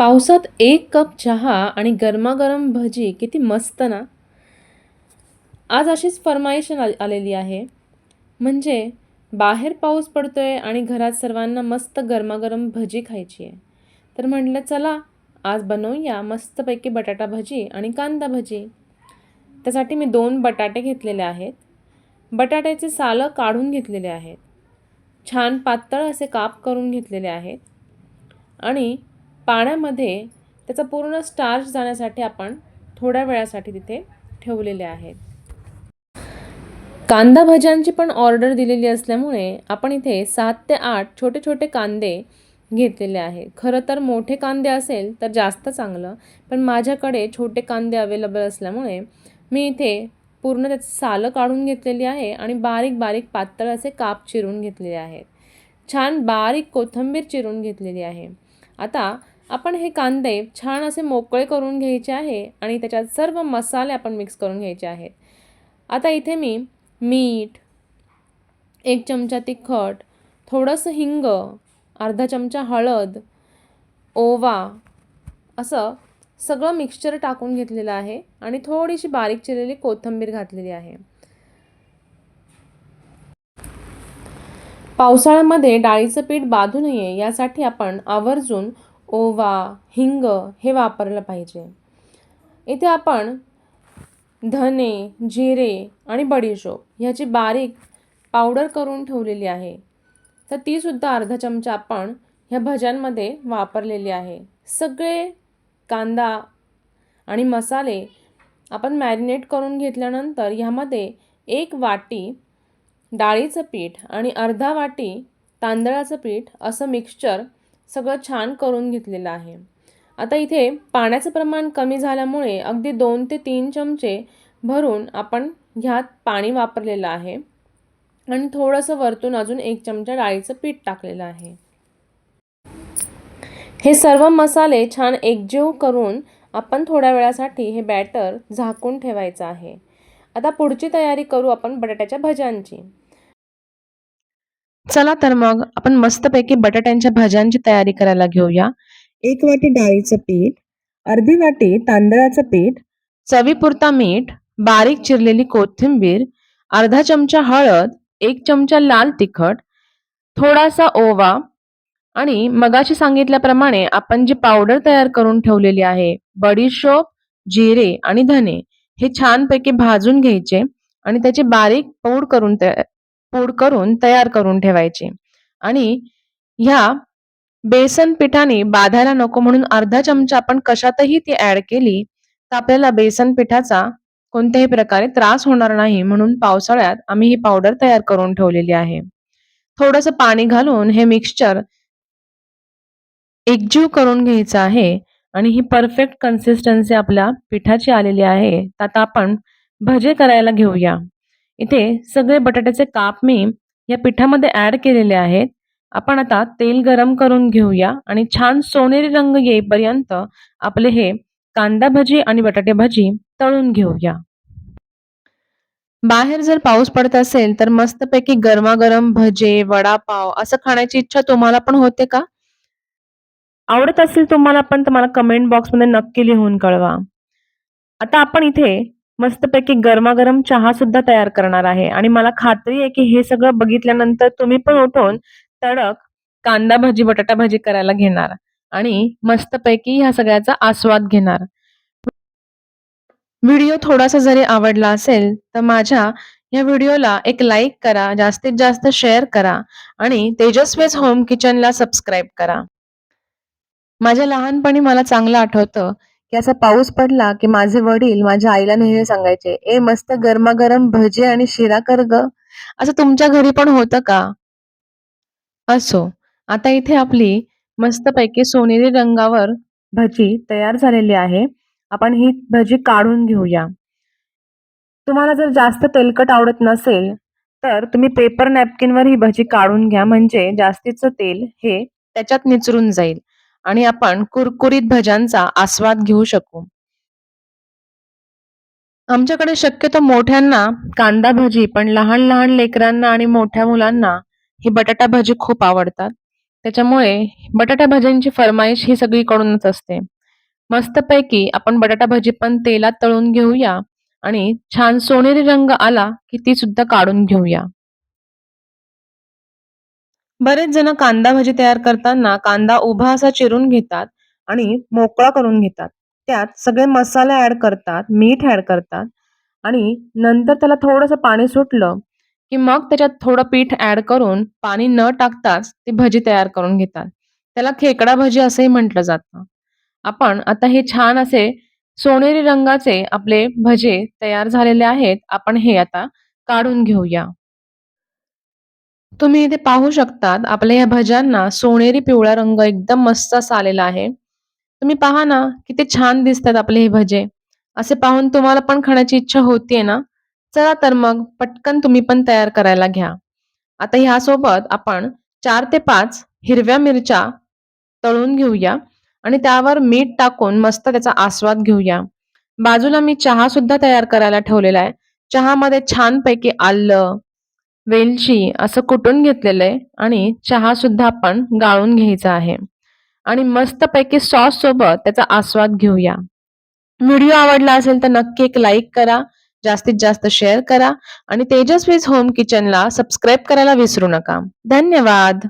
पावसात एक कप चहा आणि गरमागरम भजी किती मस्त ना. आज अशीच फरमाईश आ आलेली आहे. म्हणजे बाहेर पाऊस पडतो आहे आणि घरात सर्वांना मस्त गरमागरम भजी खायची आहे. तर म्हटलं चला आज बनवूया मस्तपैकी बटाटा भजी आणि कांदा भजी. त्यासाठी मी दोन बटाटे घेतलेले आहेत. बटाट्याचे सालं काढून घेतलेले आहेत. छान पातळ असे काप करून घेतलेले आहेत. आणि पाण्यामध्ये त्याचा पूर्ण स्टार्च जाण्यासाठी आपण थोड्या वेळासाठी तिथे ठेवलेले आहेत. कांदा भज्यांची पण ऑर्डर दिलेली असल्यामुळे आपण इथे सात ते आठ छोटे छोटे कांदे घेतलेले आहे. खरं तर मोठे कांदे असेल तर जास्त चांगलं पण माझ्याकडे छोटे कांदे अवेलेबल असल्यामुळे मी इथे पूर्ण त्याचं सालं काढून घेतलेली आहे आणि बारीक बारीक पातळ असे काप चिरून घेतलेले आहेत. छान बारीक कोथिंबीर चिरून घेतलेली आहे. आता आपण हे कांदे छान असे मोकळे करून घ्यायचे आहे आणि त्याच्यात सर्व मसाले आपण मिक्स करून घ्यायचे आहेत. आता इथे मी मीठ एक चमचा तिखट थोडंसं हिंग अर्धा चमचा हळद ओवा असं सगळं मिक्सचर टाकून घेतलेलं आहे आणि थोडीशी बारीक चिरलेली कोथिंबीर घातलेली आहे. पावसाळ्यामध्ये डाळीचं पीठ बाधू नये यासाठी आपण आवर्जून ओवा हिंग हे वापरलं पाहिजे. इथे आपण धने जिरे आणि बडीशोप ह्याची बारीक पावडर करून ठेवलेली आहे. तर तीसुद्धा अर्धा चमचा आपण ह्या भज्यांमध्ये वापरलेली आहे. सगळे कांदा आणि मसाले आपण मॅरिनेट करून घेतल्यानंतर ह्यामध्ये एक वाटी डाळीचं पीठ आणि अर्धा वाटी तांदळाचं पीठ असं मिक्सचर सगळं छान करून घेतलेलं आहे. आता इथे पाण्याचं प्रमाण कमी झाल्यामुळे अगदी दोन ते तीन चमचे भरून आपण ह्यात पाणी वापरलेलं आहे. आणि थोडंसं वरतून अजून एक चमचा डाळीचं पीठ टाकलेलं आहे. हे सर्व मसाले छान एकजीव करून आपण थोड्या वेळासाठी हे बॅटर झाकून ठेवायचं आहे. आता पुढची तयारी करू आपण बटाट्याच्या भज्यांची. चला तर मग आपण मस्तपैकी बटाट्यांच्या भाज्यांची तयारी करायला घेऊया. एक वाटी डाळीचं पीठ अर्धी वाटी तांदळाचं पीठ चवीपुरता मीठ बारीक चिरलेली कोथिंबीर अर्धा चमचा हळद एक चमचा लाल तिखट थोडासा ओवा आणि मगाशी सांगितल्याप्रमाणे आपण जी पावडर तयार करून ठेवलेली आहे बडीशोप जिरे आणि धने हे छानपैकी भाजून घ्यायचे आणि त्याची बारीक पूड करून तयार पूड करून तयार करून ठेवायची. आणि ह्या बेसन पिठाने बाधायला नको म्हणून अर्धा चमचा आपण कशातही ती ऍड केली तर आपल्याला बेसन पिठाचा कोणत्याही प्रकारे त्रास होणार नाही म्हणून पावसाळ्यात आम्ही ही पावडर तयार करून ठेवलेली आहे. थोडस पाणी घालून हे मिक्सचर एकजीव करून घ्यायचं आहे आणि ही परफेक्ट कन्सिस्टन्सी आपल्या पिठाची आलेली आहे. तर आता आपण भजे करायला घेऊया. इथे सगळे बटाट्याचे काप मी या पिठामध्ये ऍड केलेले आहेत. आपण आता तेल गरम करून घेऊया आणि छान सोनेरी रंग येईपर्यंत आपले हे कांदा भजी आणि बटाटे भजी तळून घेऊया. बाहेर जर पाऊस पडत असेल तर मस्तपैकी गरमागरम भजे वडापाव असं खाण्याची इच्छा तुम्हाला पण होते का? आवडत असेल तुम्हाला पण तर मला कमेंट बॉक्समध्ये नक्की लिहून कळवा. आता आपण इथे मस्तपैकी गरमागरम चहा सुद्धा तयार करणार आहे. आणि मला खात्री आहे की हे सगळं बघितल्यानंतर तुम्ही पण उठून तडक कांदा भाजी बटाटा भाजी करायला घेणार आणि मस्तपैकी ह्या सगळ्याचा आस्वाद घेणार. व्हिडिओ थोडासा जरी आवडला असेल तर माझ्या या व्हिडिओला एक लाईक करा जास्तीत जास्त शेअर करा आणि तेजस्वीज होम किचनला सबस्क्राईब करा. माझ्या लहानपणी मला चांगलं आठवतं की असा पाऊस पडला की माझे वडील माझ्या आईला नेहमी सांगायचे ए मस्त गरमागरम भजी आणि शिरा कर ग. असं तुमच्या घरी पण होतं का? असो आता इथे आपली मस्तपैकी सोनेरी रंगावर भजी तयार झालेली आहे. आपण ही भजी काढून घेऊया. तुम्हाला जर जास्त तेलकट आवडत नसेल तर तुम्ही पेपर नॅपकिनवर ही भजी काढून घ्या. म्हणजे जास्तीचं तेल हे त्याच्यात निचरून जाईल. आणि आपण कुरकुरीत भज्यांचा आस्वाद घेऊ शकू. आमच्याकडे शक्यतो मोठ्यांना कांदा भजी पण लहान लहान लेकरांना आणि मोठ्या मुलांना ही बटाटा भजी खूप आवडतात. त्याच्यामुळे बटाटा भाज्यांची फरमाईश ही सगळीकडूनच असते. मस्तपैकी आपण बटाटा भजी पण तेलात तळून घेऊया आणि छान सोनेरी रंग आला की ती सुद्धा काढून घेऊया. बरेच जण कांदा भाजी तयार करताना कांदा उभा असा चिरून घेतात आणि मोकळा करून घेतात. त्यात सगळे मसाले ऍड करतात मीठ ऍड करतात आणि नंतर त्याला थोडंसं पाणी सुटलं की मग त्याच्यात थोडं पीठ ऍड करून पाणी न टाकताच ती भजी तयार करून घेतात. त्याला खेकडा भजी असंही म्हटलं जातं. आपण आता हे छान असे सोनेरी रंगाचे आपले भजे तयार झालेले आहेत. आपण हे आता काढून घेऊया. तुम्ही इथे पाहू शकतात आपल्या ह्या भज्यांना सोनेरी पिवळा रंग एकदम मस्त असा आलेला आहे. तुम्ही पहा ना किती छान दिसतात आपले हे भजे. असे पाहून तुम्हाला पण खाण्याची इच्छा होतीये ना? चला तर मग पटकन तुम्ही पण तयार करायला घ्या. आता ह्यासोबत आपण चार ते पाच हिरव्या मिरच्या तळून घेऊया आणि त्यावर मीठ टाकून मस्त त्याचा आस्वाद घेऊया. बाजूला मी चहा सुद्धा तयार करायला ठेवलेला आहे. चहामध्ये छानपैकी आलं वेलची असं कुटून घेतलेलं आहे आणि चहा सुद्धा आपण गाळून घ्यायचा आहे. आणि मस्तपैकी सॉस सोबत त्याचा आस्वाद घेऊया. व्हिडिओ आवडला असेल तर नक्की एक लाईक करा जास्तीत जास्त शेअर करा आणि तेजस्वीज होम किचनला सबस्क्राईब करायला विसरू नका. धन्यवाद!